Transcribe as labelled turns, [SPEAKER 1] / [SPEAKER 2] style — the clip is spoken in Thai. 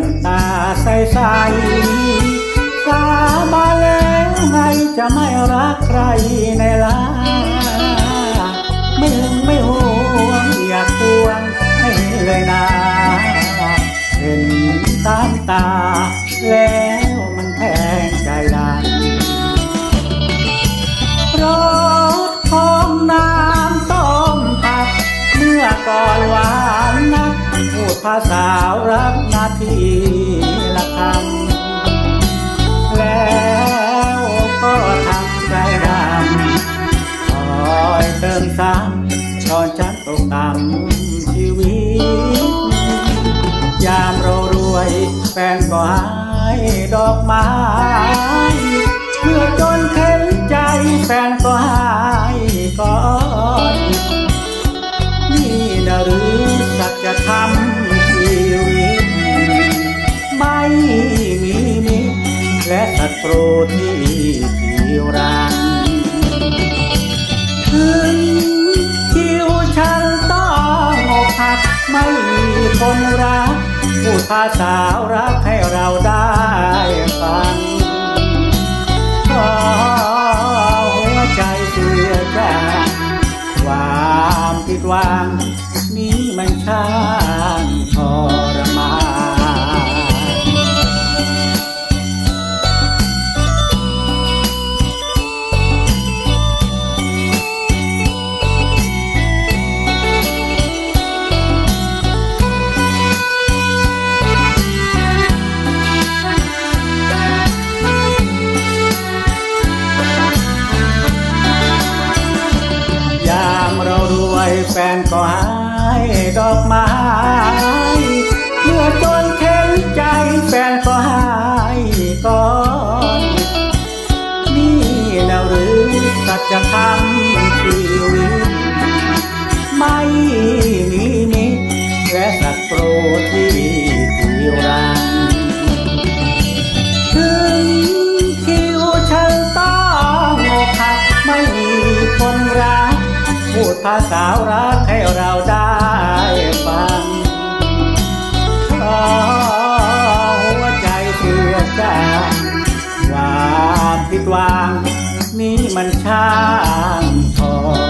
[SPEAKER 1] นตาใสใสสาบานแล้วไงจะไม่รักใครในลาไม่หึงไม่ห่วงอยากปวงให้เลยนาเห็นตาตา แล้วมันแทงใจดัรถท้องน้ำต้มผักเมื่อก่อนหวานนัก พูดภาษารักนาทีละคำแล้วก็ทำใจดำคอยเติมซ้ำตอนฉันตกต่ำชีวิต ยามเรารวยแฟนก็หายดอกไม้เมื่อจนเข็นใจแฟน จธรรมชีวิต ไม่มีมิตรและศัตรูที่ที่รักถึงคิวฉันต้องอกหักไม่มีคนรักพูดภาษารักให้เราได้ฟังขอหัวใจเสียใจความผิดหวัง นี้างทรมานยามเรารวยแฟนก็หา จธรรมชีวิต ไม่มีมิตรและศัตรูที่ที่รักถึงคิวฉันต้องอกหักไม่มีคนรัก พูดภาษารักให้เราได้ มันช่างพอ